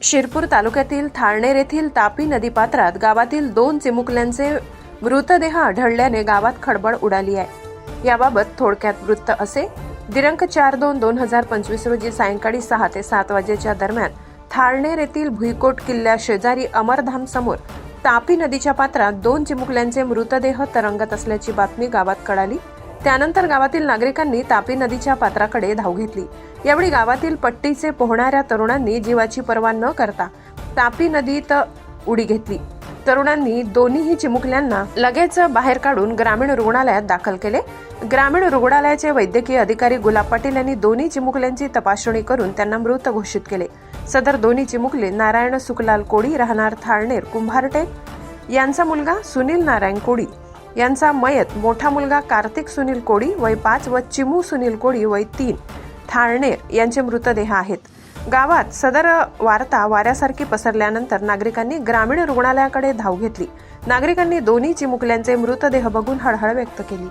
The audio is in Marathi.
शिरपूर तालुक्यातील थाळनेर येथील तापी नदीपात्रात गावातील दोन चिमुकल्यांचे मृतदेह आढळल्याने गावात खळबळ उडाली आहे. याबाबत थोडक्यात वृत्त असे. दिनांक चार दोन दोन हजार पंचवीस रोजी सायंकाळी सहा ते सात वाजेच्या दरम्यान थाळनेर येथील भुईकोट किल्ल्या शेजारी अमरधाम समोर तापी नदीच्या पात्रात दोन चिमुकल्यांचे मृतदेह तरंगत असल्याची बातमी गावात कळाली. त्यानंतर गावातील नागरिकांनी तापी नदीच्या पात्राकडे धाव घेतली. यावेळी गावातील पट्टीचे पोहणाऱ्या तरुणांनी जीवाची पर्वा न करता तापी नदीत उडी घेतली. तरुणांनी दोन्हीही चिमुकल्यांना लगेच बाहेर काढून ग्रामीण रुग्णालयात दाखल केले. ग्रामीण रुग्णालयाचे वैद्यकीय अधिकारी गुलाब पाटील यांनी दोन्ही चिमुकल्यांची तपासणी करून त्यांना मृत घोषित केले. सदर दोन्ही चिमुकले नारायण सुखलाल कोळी राहणार थाळनेर कुंभारटेक यांचा मुलगा सुनील नारायण कोळी यांचा मयत मोठा मुलगा कार्तिक सुनील कोडी वय पाच व चिमू सुनील कोडी वय तीन थाळनेर यांचे मृतदेह आहेत. गावात सदर वार्ता वाऱ्यासारखी पसरल्यानंतर नागरिकांनी ग्रामीण रुग्णालयाकडे धाव घेतली. नागरिकांनी दोन्ही चिमुकल्यांचे मृतदेह बघून हळहळ व्यक्त केली.